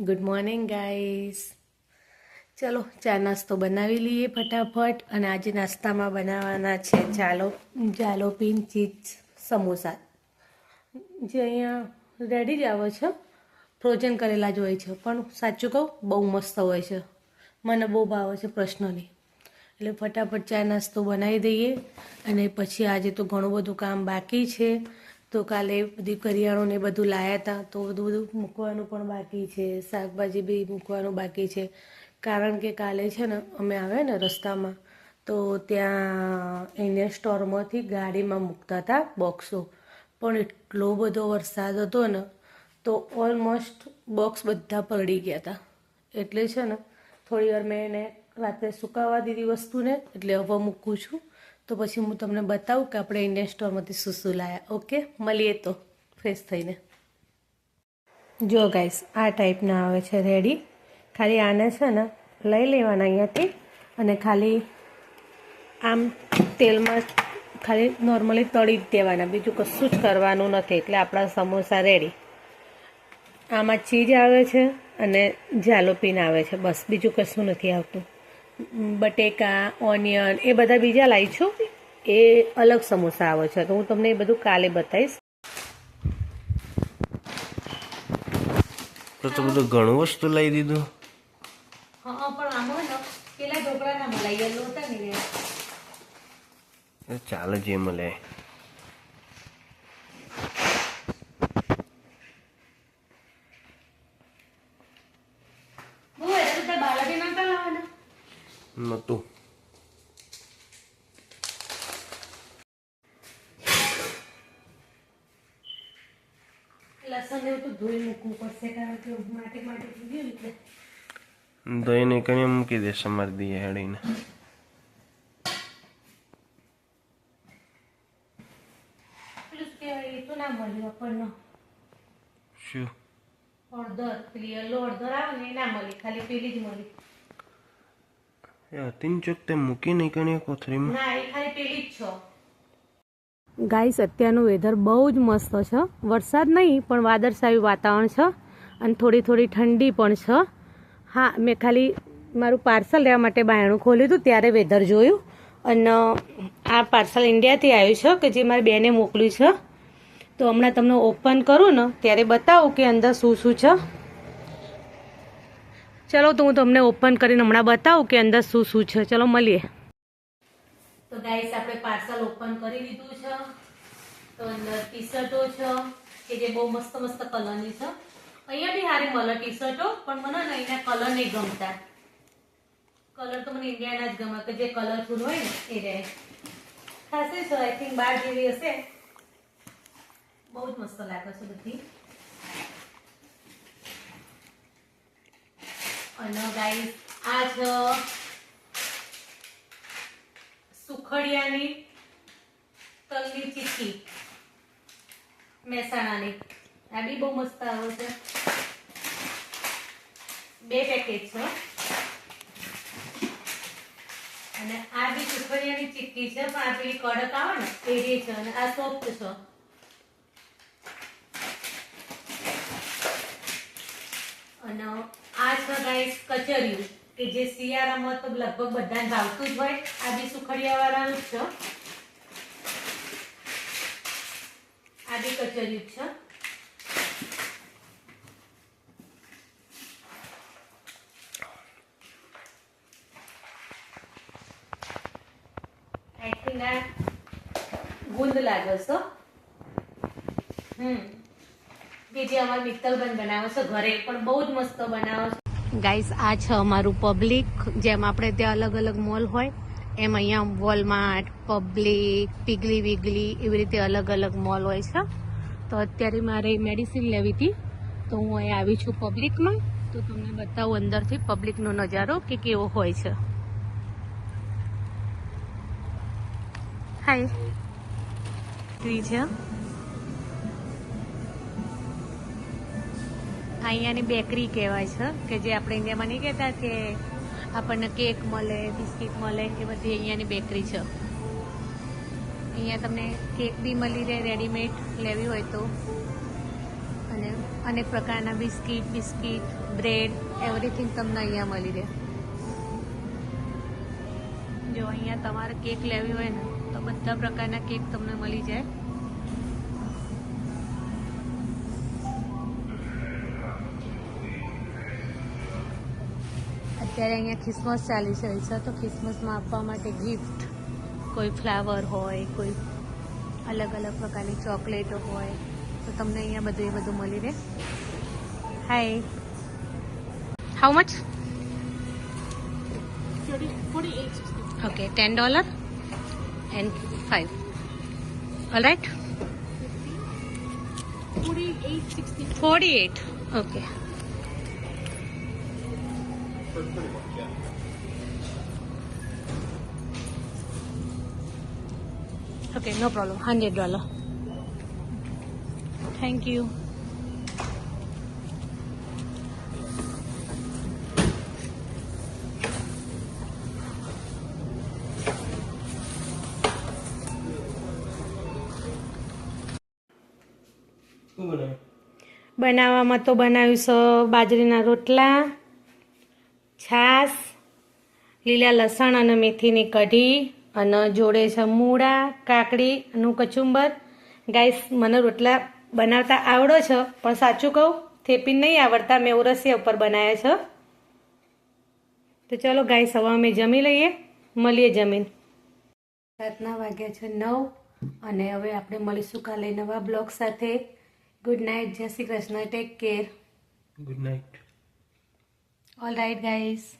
Good morning guys ચલો, ચા નાસ્તો બનાવી લઈએ ફટાફટ અને આજે નાસ્તામાં બનાવવાના છે ચાલો જાલોપીન ચીઝ સમોસા. જે અહીંયા રેડી જ આવે છે. ફ્રોઝન કરેલા જ હોય છે. પણ સાચું કહું, બહુ મસ્ત હોય છે. મને બહુ ભાવે છે પર્સનલી એટલે ફટાફટ ચા નાસ્તો બનાવી દઈએ. અને પછી આજે તો ઘણું બધું કામ બાકી છે. તો કાલે બધી કરિયાણું ને બધું લાયા હતા તો બધું બધું મૂકવાનું પણ બાકી છે, શાકભાજી બી મૂકવાનું બાકી છે. કારણ કે કાલે છે ને અમે આવ્યા ને રસ્તામાં, તો ત્યાં ઇન્ડિયન સ્ટોરમાંથી ગાડીમાં મૂકતા હતા બોક્સો. પણ એટલો બધો વરસાદ હતો ને, તો ઓલમોસ્ટ બોક્સ બધા પલળી ગયા હતા એટલે છે ને થોડી વાર મેં એને રાત્રે સુકાવા દીધી વસ્તુને, એટલે હવે મૂકું છું. તો પછી હું તમને બતાવું કે આપણે ઇન્ડિયન સ્ટોરમાંથી શું શું લાયા. ઓકે મળીએ તો. ફ્રેશ થઈને. જો ગાઈસ આ ટાઈપના આવે છે રેડી ખાલી આને છે ને લઈ લેવાના અહીંયાથી અને ખાલી આમ તેલમાં ખાલી નોર્મલી તળી જ દેવાના. બીજું કશું જ કરવાનું નથી. એટલે આપણા સમોસા રેડી આમાં ચીજ આવે છે અને જાલોપીન આવે છે. બસ, બીજું કશું નથી આવતું. બટેકા ઓનિયન એ બધા બીજા લાવી છું? એ અલગ સમોસા આવે છે. તો હું તમને એ બધું કાલે બતાવીશ. તો તો બધું ઘણું વસ્તુ લઈ દીધું. હા પણ આમાં ને પેલા ઢોકળાના મલાઈ યલો હતા ને ચાલે જે મળે બહુ એટલે તો બાલાજી નતા લાવવાના નતું લસણ એવું તો ધોઈ મૂકવું પડશે કારણ કે માટી માટી થઈ ગયું એટલે દહીં ને કણી મૂકી દે સમારી દઈએ હેડીને શું હળદર પેલી અડધર આવે ને એ ના મળી ખાલી પેલી જ મળી. એ અતિન તે મૂકી નહીં કણી કોથળીમાં ના એ ખાલી પેલી જ છો. ગાઈસ અત્યારનું વેધર બહુ જ મસ્ત છે. વરસાદ નહીં પણ વાદળછાયું વાતાવરણ છે અને થોડી થોડી ઠંડી પણ છે. હા મેં ખાલી મારું પાર્સલ લેવા માટે બાયણું ખોલ્યું હતું ત્યારે વેધર જોયું. અને આ પાર્સલ ઇન્ડિયાથી આવ્યું છે કે જે મારી બેને મોકલ્યું છે. તો હમણાં તમને ઓપન કરું ને ત્યારે બતાવું કે અંદર શું શું છે. ચલો, તો હું તમને ઓપન કરીને હમણાં બતાવું કે અંદર શું શું છે. ચલો, મળીએ. તો ગાઈસ આપણે પાર્સલ ઓપન કરી દીધું છે. તો અંદર ટી શર્ટો છે, કે જે બહુ મસ્ત મસ્ત કલરની છે. અહીંયા બી સારી મળે ટી શર્ટો પણ મને ને અહીંના કલર નહીં ગમતા. કલર તો મને ઇન્ડિયાના જ ગમે, કે જે કલરફુલ હોય ને, એ રહે. ખાસે છે આઈ થિંક બાર જેવી હશે. બહુ જ મસ્ત લાગે છે બધી. અને ગાઈસ આ સુખડિયાની તલની ચીક્કી મહેસાણાની. આ બી બહુ મસ્ત આવે છે. બે પેકેટ છે અને આ બી સુખડિયાની ચીક્કી છે, પણ આ પેલી કડક આવે ને, એ છે, અને આ સોફ્ટ છે. અને આ છે ગાઈસ કચરિયું કે જે શિયાળામાં તો લગભગ બધાને ભાવતું જ હોય, આ બી સુખડિયા વાળાનું જ છે. આ બી કચરિયું છે. આઈ આ ગુંદ લાગે છે. હમ. કે ગાઈસ આ છે અમારું પબ્લિક જેમ આપણે ત્યાં અલગ અલગ મોલ હોય, એમ અહીંયા વોલમાર્ટ પબ્લિક પીગલી વીગલી એવી રીતે અલગ અલગ મોલ હોય છે. તો અત્યારે મારે મેડિસિન લેવી હતી, તો હું અહીં આવી છું પબ્લિકમાં તો તમને બતાવું અંદરથી પબ્લિકનો નજારો કે કેવો હોય છે. હાય છે. અહીંયાની બેકરી કહેવાય છે, કે જે આપણે ઇન્ડિયામાં નહીં કહેતા કે આપણને કેક મળે બિસ્કિટ મળે, એ બધી અહીંયાની બેકરી છે. અહીંયા તમને કેક બી મળી રહે રેડીમેડ લેવી હોય તો. અને અનેક પ્રકારના બિસ્કિટ બિસ્કિટ બ્રેડ એવરીથિંગ તમને અહીંયા મળી રહે. જો અહીંયા તમારે કેક લેવી હોય ને, તો બધા પ્રકારના કેક તમને મળી જાય. અત્યારે અહીંયા ક્રિસમસ ચાલી રહી છે તો ક્રિસમસમાં આપવા માટે ગિફ્ટ કોઈ ફ્લાવર હોય કોઈ અલગ અલગ પ્રકારની ચોકલેટો હોય તો તમને અહીંયા બધું એ બધું મળી રહે. Hi how much okay ten dollar and five all right forty eight okay Okay, no problem. Hundred dollar. Thank you. શું બનાવ્યું બનાવવામાં તો બનાવ્યું છે બાજરીના રોટલા છાશ, લીલા લસણ અને મેથીની કઢી અને જોડે છે મૂળા, કાકડી અને કચુંબર. ગાઈસ મને રોટલા બનાવતા આવડો છે, પણ સાચું કહું, થેપી નહીં આવડતા, મેં ઓરસિયા ઉપર બનાવ્યા છે. તો ચલો ગાઈસ હવે અમે જમી લઈએ. મળીએ જમીન. રાતના વાગ્યા છે નવ અને હવે આપણે મળીશું કાલે નવા બ્લોગ સાથે. Good night Jai Shri Krishna take care good night Alright guys.